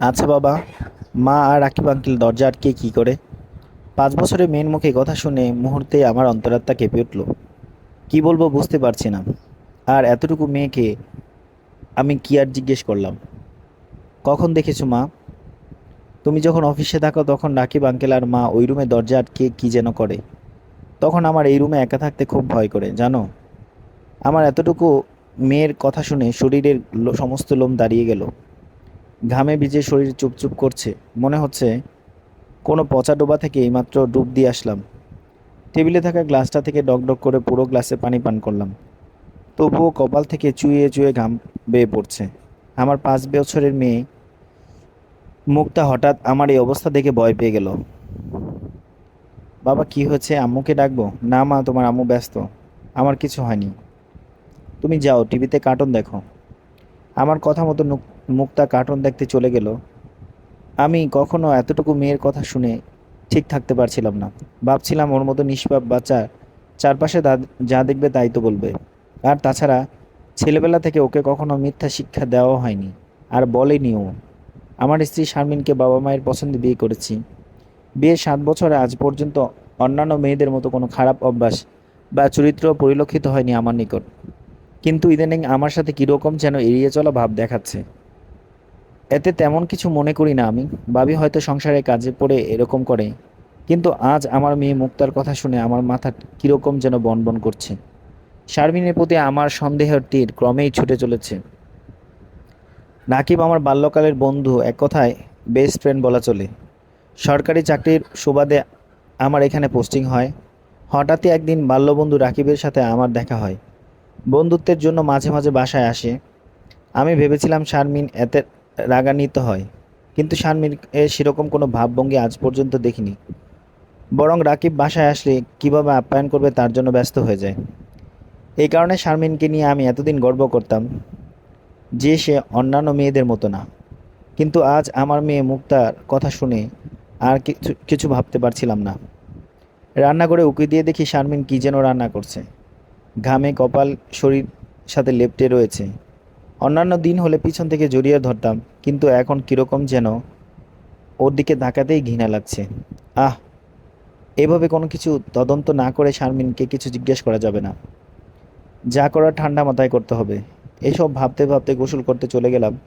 আচ্ছা বাবা, মা আর রাকিব আঙ্কেল দরজা আটকে কী করে? পাঁচ বছরের মেয়ের মুখে কথা শুনে মুহূর্তে আমার অন্তরাত্মা কেঁপে উঠল। কি বলব বুঝতে পারছি না। আর এতটুকু মেয়েকে আমি কি আর জিজ্ঞেস করলাম? কখন দেখেছ মা? তুমি যখন অফিসে থাকো তখন রাকিব আঙ্কেল আর মা ওই রুমে দরজা আটকে কী যেন করে। তখন আমার এই রুমে একা থাকতে খুব ভয় করে, জানো? আমার এতটুকু মেয়ের কথা শুনে শরীরের সমস্ত লোম দাঁড়িয়ে গেল। ঘামে ভিজে শরীর চুপচুপ করছে। মনে হচ্ছে কোনো পচা ডোবা থেকে এইমাত্র ডুব দিয়ে আসলাম। টেবিলে থাকা গ্লাসটা থেকে ডকডক করে পুরো গ্লাসে পানি পান করলাম। তবুও কপাল থেকে চুইয়ে চুয়ে ঘাম বেয়ে পড়ছে। আমার পাঁচ বছরের মেয়ে মুখটা হঠাৎ আমার এই অবস্থা দেখে ভয় পেয়ে গেল। বাবা, কি হয়েছে? আম্মুকে ডাকবো? না মা, তোমার আম্মু ব্যস্ত। আমার কিছু হয়নি। তুমি যাও, টিভিতে কার্টুন দেখো। আমার কথা মতো মুক্তা কার্টুন দেখতে চলে গেল। আমি কখনো এতটুকু মেয়ের কথা শুনে ঠিক থাকতে পারছিলাম না। ভাবছিলাম ওর মতো নিষ্পাপ বাচ্চা চারপাশে যা দেখবে তাই তো বলবে। আর তাছাড়া ছেলেবেলা থেকে ওকে কখনো মিথ্যা শিক্ষা দেওয়া হয়নি আর বলেনিও আমার স্ত্রী শারমিনকে বাবা মায়ের পছন্দে বিয়ে করেছি। বিয়ের সাত বছরে আজ পর্যন্ত অন্যান্য মেয়েদের মতো কোনো খারাপ অভ্যাস বা চরিত্র পরিলক্ষিত হয়নি আমার নিকট। কিন্তু ইদানিং আমার সাথে কীরকম যেন এড়িয়ে চলা ভাব দেখাচ্ছে। এতে তেমন কিছু মনে করি না আমি। ভাবি হয়তো সংসারে কাজে পড়ে এরকম করে। কিন্তু আজ আমার মেয়ে মুক্তার কথা শুনে আমার মাথা কীরকম যেন বনবন করছে। শারমিনের প্রতি আমার সন্দেহের তীর ক্রমেই ছুটে চলেছে। নাকিব আমার বাল্যকালের বন্ধু, এক কথায় বেস্ট ফ্রেন্ড বলা চলে। সরকারি চাকরির সুবাদে আমার এখানে পোস্টিং হয়। হঠাৎই একদিন বাল্যবন্ধু রাকিবের সাথে আমার দেখা হয়। বন্ধুত্বের জন্য মাঝে মাঝে বাসায় আসে। আমি ভেবেছিলাম শারমিন এতে রাগান্বিত হয়। কিন্তু শারমিন এর সেরকম কোনো ভাবভঙ্গি আজ পর্যন্ত দেখিনি। বরং রাকিব বাসায় আসলে কীভাবে আপ্যায়ন করবে তার জন্য ব্যস্ত হয়ে যায়। এই কারণে শারমিনকে নিয়ে আমি এতদিন গর্ব করতাম যে সে অন্যান্য মেয়েদের মতো না। কিন্তু আজ আমার মেয়ে মুক্তার কথা শুনে আর কিছু কিছু ভাবতে পারছিলাম না। রান্নাঘরে উকি দিয়ে দেখি শারমিন কী যেন রান্না করছে। ঘামে কপাল, শরীর সাথে লেপ্টে রয়েছে। অন্যান্য দিন হলে পিছন থেকে জড়িয়ে ধরতাম, কিন্তু এখন কীরকম যেন ওর দিকে তাকাতেই ঘৃণা লাগছে। আহ, এভাবে কোনো কিছু তদন্ত না করে শারমিনকে কিছু জিজ্ঞেস করা যাবে না। যা করার ঠান্ডা মাথায় করতে হবে। এসব ভাবতে ভাবতে গোসল করতে চলে গেলাম।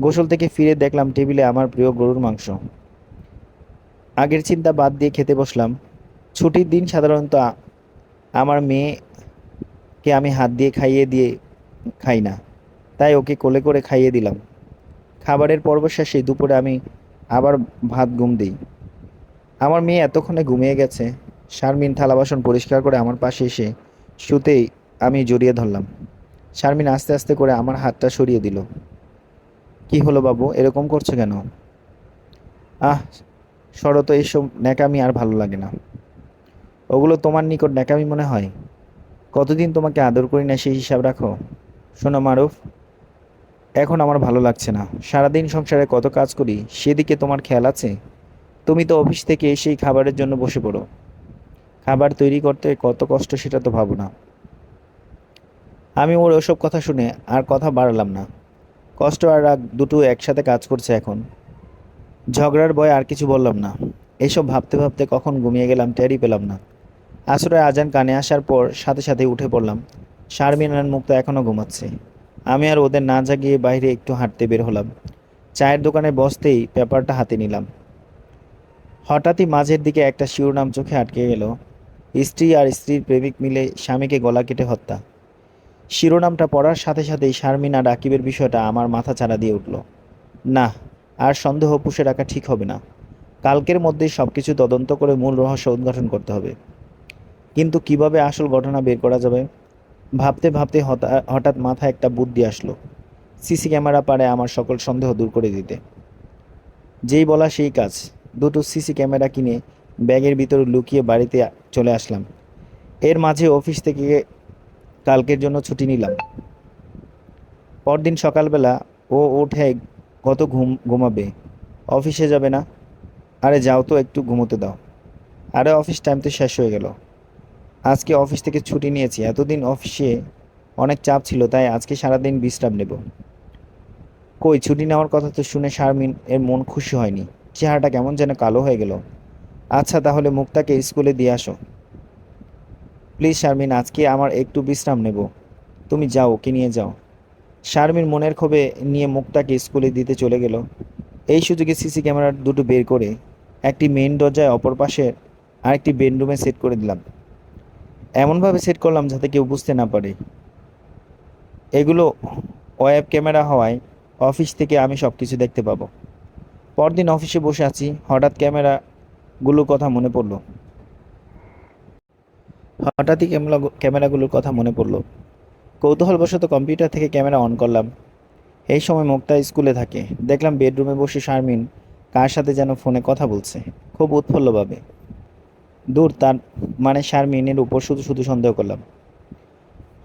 গোসল থেকে ফিরে দেখলাম টেবিলে আমার প্রিয় গরুর মাংস। আগের চিন্তা বাদ দিয়ে খেতে বসলাম। ছুটির দিন সাধারণত আমার মেয়েকে আমি হাত দিয়ে খাইয়ে দিয়ে খাই না। তাই ওকে কোলে করে খাইয়ে দিলাম। খাবারের পর্ব শেষে দুপুরে আমি আবার ভাত ঘুম দিই। আমার মেয়ে এতক্ষণে ঘুমিয়ে গেছে। শারমিন থালা বাসন পরিষ্কার করে আমার পাশে এসে শুতেই আমি জড়িয়ে ধরলাম। শারমিন আস্তে আস্তে করে আমার হাতটা সরিয়ে দিল। কি হলো বাবু? এরকম করছ কেন? আহ, সরো তো এইসব ন্যাকামি আর ভালো লাগে না। ওগুলো তোমার নিকট ন্যাকামি মনে হয়? কতদিন তোমাকে আদর করি না সেই হিসাব রাখো? শোনো মারুফ এখন আমার ভালো লাগছে না। সারাদিন সংসারে কত কাজ করি, সেদিকে তোমার খেয়াল আছে? তুমি তো অফিস থেকে এসেই খাবারের জন্য বসে পড়ো। খাবার তৈরি করতে কত কষ্ট সেটা তো ভাবো না। আমি ওর ওসব কথা শুনে আর কথা বাড়ালাম না। কষ্ট আর রাগ দুটো একসাথে কাজ করছে এখন। ঝগড়ার ভয়ে আর কিছু বললাম না। এসব ভাবতে ভাবতে কখন ঘুমিয়ে গেলাম টেরই পেলাম না। আসরে আজান কানে আসার পর সাথে সাথে উঠে পড়লাম। শারমিন আর মুক্তা এখনও ঘুমাচ্ছে। আমি আর ওদের না জাগিয়ে বাইরে একটু হাঁটতে বের হলাম। চায়ের দোকানে বসতেই পেপারটা হাতে নিলাম। হঠাৎই মাঝের দিকে একটা শিরোনাম চোখে আটকে গেল, স্ত্রী আর স্ত্রীর প্রেমিক মিলে স্বামীকে গলা কেটে হত্যা। শিরোনামটা পড়ার সাথে সাথেই শারমিন আর রাকিবের বিষয়টা আমার মাথা চাড়া দিয়ে উঠল। না, আর সন্দেহ পুষে রাখা ঠিক হবে না। কালকের মধ্যেই সব কিছু তদন্ত করে মূল রহস্য উদ্ঘাটন করতে হবে। কিন্তু কীভাবে আসল ঘটনা বের করা যাবে? ভাবতে ভাবতে হঠাৎ মাথায় একটা বুদ্ধি আসলো। সিসি ক্যামেরা পারে আমার সকল সন্দেহ দূর করে দিতে। যেই বলা সেই কাজ। দুটো সিসি ক্যামেরা কিনে ব্যাগের ভিতরে লুকিয়ে বাড়িতে চলে আসলাম। এর মাঝে অফিস থেকে কালকের জন্য ছুটি নিলাম। পরদিন সকালবেলা ও ওঠে কত ঘুম, ঘুমাবে? অফিসে যাবে না? আরে যাও তো, একটু ঘুমোতে দাও। আরে অফিস টাইম তো শেষ হয়ে গেল। আজকে অফিস থেকে ছুটি নিয়েছি। এতদিন অফিসে অনেক চাপ ছিল, তাই আজকে সারাদিন বিশ্রাম নেব। কই, ছুটি নেওয়ার কথা তো শুনে শারমিন এর মন খুশি হয়নি। চেহারাটা কেমন যেন কালো হয়ে গেল। আচ্ছা তাহলে মুক্তাকে স্কুলে দিয়ে আসো। প্লিজ শারমিন, আজকে আমার একটু বিশ্রাম নেব। তুমি যাও, ওকে নিয়ে যাও। শারমিন মনের ক্ষোভে নিয়ে মুক্তাকে স্কুলে দিতে চলে গেল। এই সুযোগে সিসি ক্যামেরার দুটো বের করে একটি মেন দরজায় অপর পাশে আরেকটি বেডরুমে সেট করে দিলাম। এমনভাবে সেট করলাম যাতে কেউ বুঝতে না পারে। এগুলো ওয়েব ক্যামেরা হওয়ায় অফিস থেকে আমি সব কিছু দেখতে পাবো। পরদিন অফিসে বসে আছি, হঠাৎ ক্যামেরাগুলোর কথা মনে পড়ল। হঠাৎই ক্যামেরা ক্যামেরাগুলোর কথা মনে পড়ল। কৌতূহলবশত কম্পিউটার থেকে ক্যামেরা অন করলাম। এই সময় মুক্তা স্কুলে থাকে। দেখলাম বেডরুমে বসে শারমিন কার সাথে যেন ফোনে কথা বলছে। খুব উৎফুল্লভাবে। দূর তার মানে শারমিনের উপর শুধু শুধু সন্দেহ করলাম।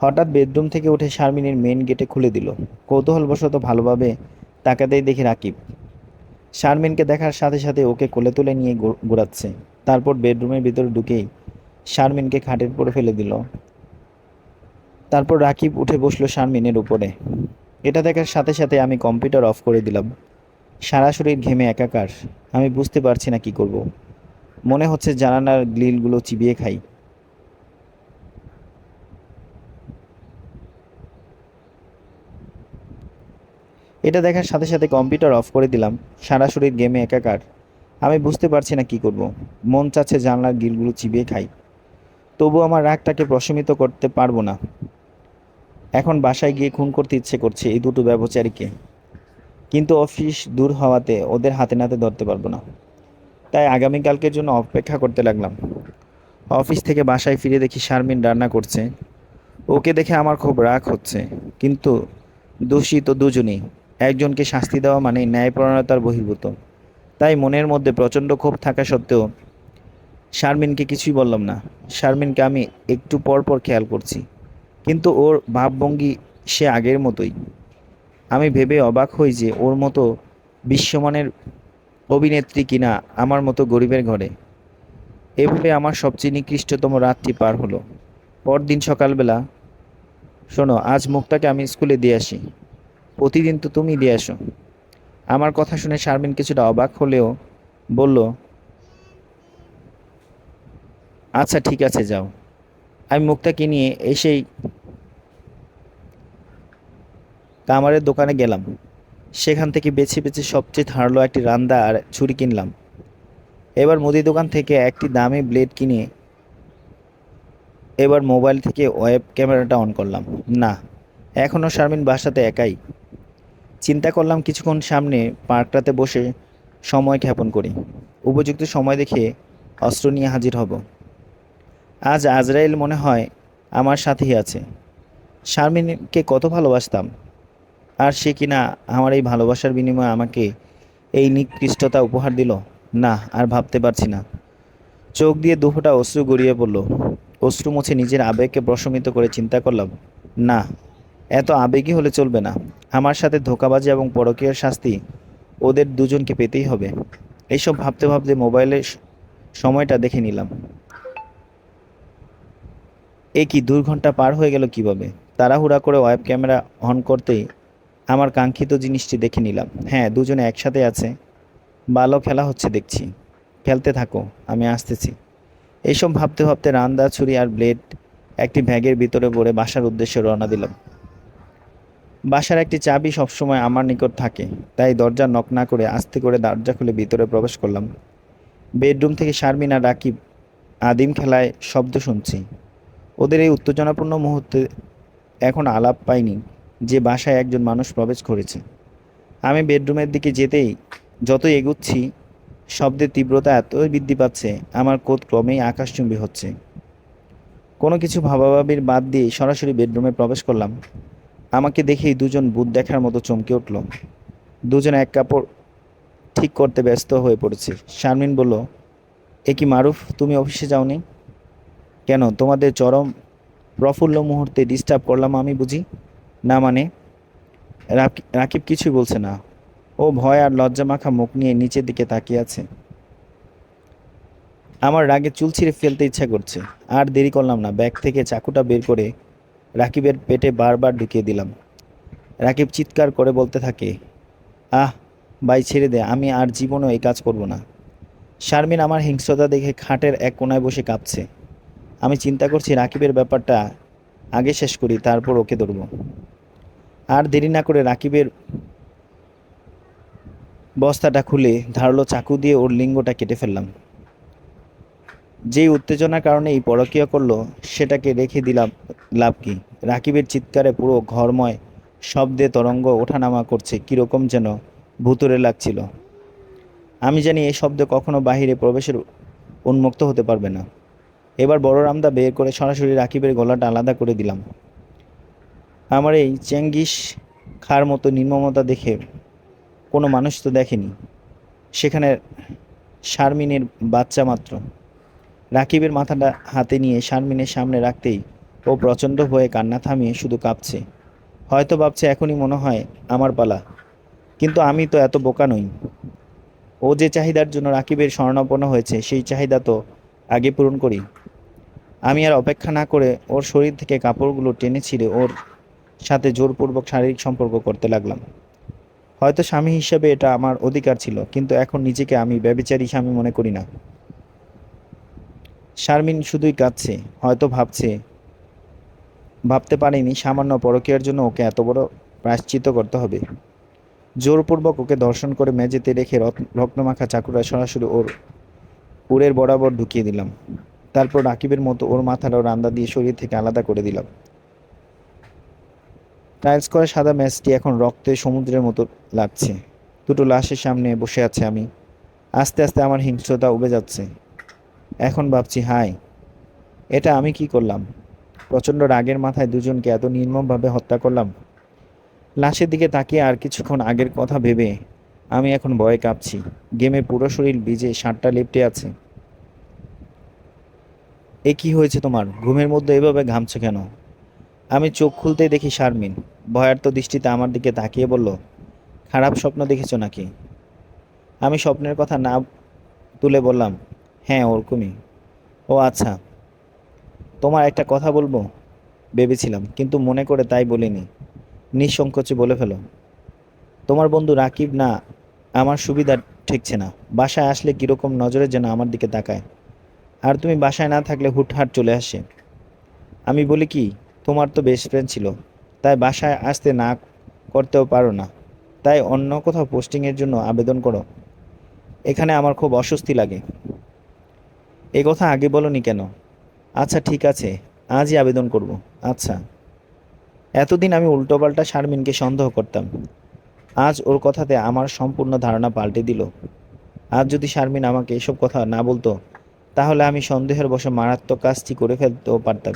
হঠাৎ বেডরুম থেকে উঠে শারমিনের মেন গেটে খুলে দিল। কৌতূহলবশত ভালোভাবে তাকাতেই দেখি রাকিব। শারমিনকে দেখার সাথে সাথে ওকে কোলে তুলে নিয়ে ঘোরাচ্ছে। তারপর বেডরুমের ভিতরে ঢুকেই শারমিনকে খাটের পরে ফেলে দিল। তারপর রাকিব উঠে বসল শারমিনের উপরে। এটা দেখার সাথে সাথে আমি কম্পিউটার অফ করে দিলাম। সারা শরীর ঘেমে একাকার। আমি বুঝতে পারছি না কি করব। মনে হচ্ছে জানানার গ্লিলগুলো চিবিয়ে খাই। এটা দেখার সাথে সাথে কম্পিউটার অফ করে দিলাম, সারা শরীর গেমে একাকার। আমি বুঝতে পারছি না কি করব। মন চাচ্ছে জানলার গিলগুলো চিবিয়ে খাই। তবু আমার রাগটাকে প্রশমিত করতে পারব না। এখন বাসায় গিয়ে খুন করতে ইচ্ছে করছে এই দুটো ব্যবচারীকে। কিন্তু অফিস দূর হওয়াতে ওদের হাতে নাতে ধরতে পারব না। তাই আগামীকালকের জন্য অপেক্ষা করতে লাগলাম। অফিস থেকে বাসায় ফিরে দেখি শারমিন রান্না করছে। ওকে দেখে আমার খুব রাগ হচ্ছে। কিন্তু দোষী তো দুজনেই। একজনকে শাস্তি দেওয়া মানে ন্যায়পরায়ণতার বহির্ভূত। তাই মনের মধ্যে প্রচণ্ড ক্ষোভ থাকা সত্ত্বেও শারমিনকে কিছুই বললাম না। শারমিনকে আমি একটু পর পর খেয়াল করছি। কিন্তু ওর ভাবভঙ্গি সে আগের মতোই। আমি ভেবে অবাক হই যে ওর মতো বিশ্বমানের অভিনেত্রী কিনা আমার মতো গরিবের ঘরে। এভাবে আমার সবচেয়ে নিকৃষ্টতম রাতটি পার হলো। পরদিন সকালবেলা, শোনো, আজ মুক্তাকে আমি স্কুলে দিয়ে আসি। প্রতিদিন তো তুমি দিয়ে আসো। আমার কথা শুনে শারমিন কিছুটা অবাক হলেও বলল আচ্ছা ঠিক আছে, যাও। আমি মুক্তাকে নিয়ে এসেই কামারের দোকানে গেলাম। সেখান থেকে বেছে বেছে সবচেয়ে ধারালো একটি রান্দা আর ছুরি কিনলাম। এবার মুদি দোকান থেকে একটি দামি ব্লেড কিনে এবার মোবাইল থেকে ওয়েব ক্যামেরাটা অন করলাম। না এখনও শারমিন বাসাতে একাই। চিন্তা করলাম কিছুক্ষণ সামনে পার্কটাতে বসে সময় ক্ষেপণ করি। উপযুক্ত সময় দেখে অস্ত্র নিয়ে হাজির হব। আজ আজরাইল মনে হয় আমার সাথেই আছে। শারমিনকে কত ভালোবাসতাম। আর সে কিনা আমার এই ভালোবাসার বিনিময়ে আমাকে এই নিকৃষ্টতা উপহার দিল? না, আর ভাবতে পারছি না। চোখ দিয়ে দুফোটা অশ্রু গড়িয়ে পড়ল। অশ্রু মুছে নিজের আবেগকে প্রশমিত করে চিন্তা করলাম, না, এত আবেগী হলে চলবে না। আমার সাথে ধোকাবাজি এবং পরকীয়ার শাস্তি ওদের দুজনকে পেতেই হবে। এইসব ভাবতে ভাবতে মোবাইলে সময়টা দেখে নিলাম। এ কি দুই ঘণ্টা পার হয়ে গেল কীভাবে? তাড়াহুড়া করে ওয়েব ক্যামেরা অন করতেই আমার কাঙ্ক্ষিত জিনিসটি দেখে নিলাম। হ্যাঁ দুজনে একসাথে আছে। ভালো খেলা হচ্ছে দেখছি। খেলতে থাকো, আমি আসতেছি। এইসব ভাবতে ভাবতে রান্দা, ছুরি আর ব্লেড একটি ব্যাগের ভিতরে ভরে বাসার উদ্দেশ্যে রওনা দিলাম। বাসার একটি চাবি সবসময় আমার নিকট থাকে, তাই দরজা নক না করে আস্তে করে দরজা খুলে ভিতরে প্রবেশ করলাম। বেডরুম থেকে শারমিন রাকিব আদিম খেলায় শব্দ শুনছি। ওদের এই উত্তেজনাপূর্ণ মুহূর্তে এখন আলাপ পাইনি। যে বাসায় একজন মানুষ প্রবেশ করেছে আমি বেডরুমের দিকে যেতেই যতই এগুচ্ছি, শব্দের তীব্রতা এতই বৃদ্ধি পাচ্ছে, আমার কোদ ক্রমেই আকাশচুম্বী হচ্ছে। কোনো কিছু ভাবাভাবির বাদ দিয়ে সরাসরি বেডরুমে প্রবেশ করলাম। আমাকে দেখেই দুজন ভূত দেখার মতো চমকে উঠল। দুজন এক কাপড় ঠিক করতে ব্যস্ত হয়ে পড়েছে। শারমিন বলল, এ কি মারুফ, তুমি অফিসে যাওনি? কেন, তোমাদের চরম প্রফুল্ল মুহূর্তে ডিস্টার্ব করলাম আমি বুঝি? না মানে? রাকি- রাকিব কিছুই বলছে না। ও ভয় আর লজ্জা মাখা মুখ নিয়ে নিচের দিকে তাকিয়ে আছে। আমার রাগে চুল ছিঁড়ে ফেলতে ইচ্ছা করছে। আর দেরি করলাম না, ব্যাগ থেকে চাকুটা বের করে রাকিবের পেটে বারবার ঢুকিয়ে দিলাম। রাকিব চিৎকার করে বলতে থাকে, আহ, ভাই, ছেড়ে দে, আমি আর জীবনও এই কাজ করব না। শারমিন আমার হিংস্রতা দেখে খাটের এক কোনায় বসে কাঁপছে। আমি চিন্তা করছি রাকিবের ব্যাপারটা আগে শেষ করি, তারপর ওকে ধরব। আর দেরি না করে রাকিবের বস্তাটা খুলে ধারালো চাকু দিয়ে ওর লিঙ্গটা কেটে ফেললাম। যেই উত্তেজনার কারণে এই পরকীয়া করল, সেটাকে রেখে দিলাম লাভ কি? রাকিবের চিৎকারে পুরো ঘরময় শব্দে তরঙ্গ ওঠানামা করছে, কীরকম যেন ভুতুরে লাগছিল। আমি জানি এই শব্দ কখনো বাহিরে প্রবেশের উন্মুক্ত হতে পারবে না। এবার বড় রামদা বের করে সরাসরি রাকিবের গলাটা আলাদা করে দিলাম। আমার এই চেঙ্গিস খার মতো নির্মমতা দেখে কোনো মানুষ তো দেখেনি। সেখানে শারমিনের বাচ্চা মাত্র। রাকিবের মাথাটা হাতে নিয়ে শারমিনের সামনে রাখতেই ও প্রচণ্ড হয়ে কান্না থামিয়ে শুধু কাঁপছে। হয়তো ভাবছে এখনই মনে হয় আমার পালা। কিন্তু আমি তো এত বোকা নই। ও যে চাহিদার জন্য রাকিবের স্বর্ণাপন্ন হয়েছে, সেই চাহিদা তো আগে পূরণ করি। আমি আর অপেক্ষা না করে ওর শরীর থেকে কাপড়গুলো টেনে ছিঁড়ে ওর সাথে জোরপূর্বক শারীরিক সম্পর্ক করতে লাগলাম। হয়তো স্বামী হিসেবে এটা আমার অধিকার ছিল, কিন্তু এখন নিজেকে আমি ব্যবিচারী স্বামী মনে করি না। শারমিন শুধুই কাঁদছে, হয়তো ভাবছে। ভাবতে পারেনি, সামান্য পরকীয়ার জন্য ওকে এত বড় প্রায়শ্চিত্ত করতে হবে। জোরপূর্বক ওকে দর্শন করে মেঝেতে রেখে রত্নমাখা চাকুরা সরাসরি ওর উড়ের বরাবর ঢুকিয়ে দিলাম। তারপর রাকিবের মতো ওর মাথাটাও রান্দা দিয়ে শরীর থেকে আলাদা করে দিলাম। টাইলস করা সাদা ম্যাচটি এখন রক্তে সমুদ্রের মতো লাগছে। দুটো লাশের সামনে বসে আছে আমি। আস্তে আস্তে আমার হিংস্রতা উবে যাচ্ছে। এখন ভাবছি, হাই, এটা আমি কি করলাম? প্রচণ্ড রাগের মাথায় দুজনকে এত নির্মমভাবে হত্যা করলাম? লাশের দিকে তাকিয়ে আর কিছুক্ষণ আগের কথা ভেবে আমি এখন ভয়ে কাঁপছি। গেমে পুরো শরীর ভিজে সাতটা লেপটে আছে। এ কি হয়েছে তোমার? ঘুমের মধ্যে এভাবে ঘামছো কেন? আমি চোখ খুলতেই দেখি শারমিন। ভয়ার্ত দৃষ্টিতে আমার দিকে তাকিয়ে বলল, খারাপ স্বপ্ন দেখেছ নাকি? আমি স্বপ্নের কথা না তুলে বললাম হ্যাঁ ওরকমই। ও আচ্ছা তোমার একটা কথা বলব? ভেবেছিলাম, কিন্তু মনে করে তাই বলিনি। নিঃসংকোচে বলে ফেলো, তোমার বন্ধু রাকিব না, আমার সুবিধা ঠেকছে না। বাসায় আসলে কীরকম নজরে যেন আমার দিকে তাকায়। আর তুমি বাসায় না থাকলে হুটহাট চলে আসে। আমি বলি কি তোমার তো বেস্ট ফ্রেন্ড ছিল। তাই বাসায় আসতে না করতেও পারো না। তাই অন্য কোথাও পোস্টিংয়ের জন্য আবেদন করো। এখানে আমার খুব অস্বস্তি লাগে। এ কথা আগে বলনি কেন? আচ্ছা ঠিক আছে। আজই আবেদন করব। আচ্ছা। এতদিন আমি উল্টোপাল্টা শারমিনকে সন্দেহ করতাম। আজ ওর কথাতে আমার সম্পূর্ণ ধারণা পাল্টে দিল। আজ যদি শারমিন আমাকে এসব কথা না বলতো, তাহলে আমি সন্দেহের বশে মারাত্মক কাজটি করে ফেলতেও পারতাম।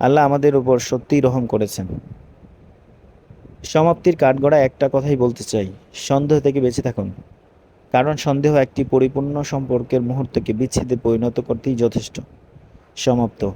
আল্লাহ আমাদের উপর সত্যিই রহম করেছেন। সমাপ্তির কাঠগড়া একটা কথাই বলতে চাই, সন্দেহ থেকে বেঁচে থাকুন। কারণ সন্দেহ একটি পরিপূর্ণ সম্পর্কের মুহূর্তকে বিচ্ছেদে পরিণত করতেই যথেষ্ট। সমাপ্ত।